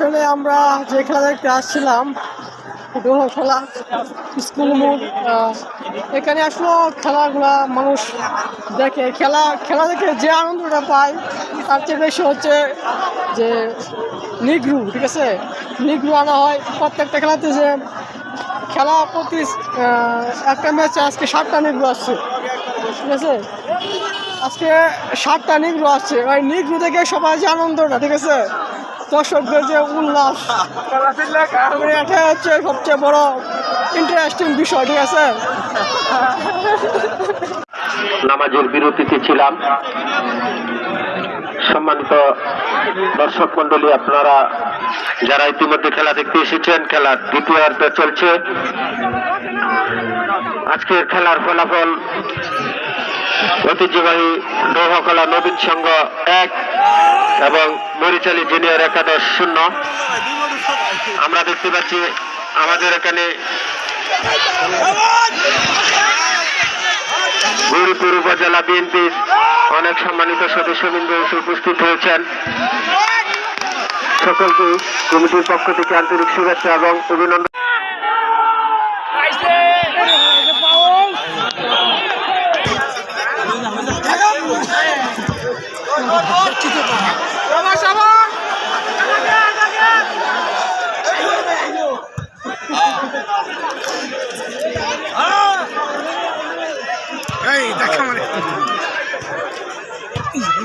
আসলে আমরা যে খেলা দেখতে আসছিলাম খেলা স্কুল আহ, এখানে আসলে খেলাগুলা মানুষ দেখে। খেলা খেলা দেখে যে আনন্দটা পায় তার চেয়ে বেশি হচ্ছে যে নিগ্রু ঠিক আছে? নিগ্রু আনা হয় প্রত্যেকটা খেলাতে যে খেলা প্রতি একটা ম্যাচে আজকে সাতটা নিগ্রু আসছে ঠিক আছে? আজকে সাতটা নিগ্রু আসছে। ওই নিগ্রু দেখে সবাই যে আনন্দটা ঠিক আছে? দর্শকদের যে উল্লাস এটাই হচ্ছে সবচেয়ে বড় ইন্টারেস্টিং বিষয়, ঠিক আছে? নামাজের বিরতিতে ছিলাম। সম্মানিত দর্শক মন্ডলী আপনারা যারা ইতিমধ্যে খেলা দেখতে এসেছেন খেলার দ্বিতীয়ার্ধ চলছে। আজকের খেলার ফলাফল ঐতিহ্যবাহী দৌহকলা নবীন সংঘ এক এবং মরিচালি জুনিয়র একাদশ শূন্য আমরা দেখতে পাচ্ছি আমাদের এখানে গুরুপুর উপজেলা বিএনপির অনেক সম্মানিত সদস্যবৃন্দ উপস্থিত হয়েছেন সকলকে কমিটির পক্ষ থেকে আন্তরিক শুভেচ্ছা এবং অভিনন্দন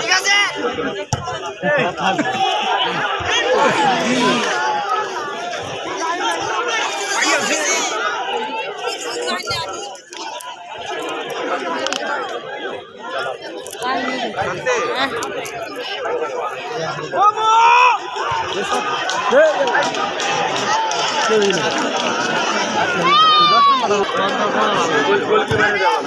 ঠিক আছে। গোলকিপারে যাওয়া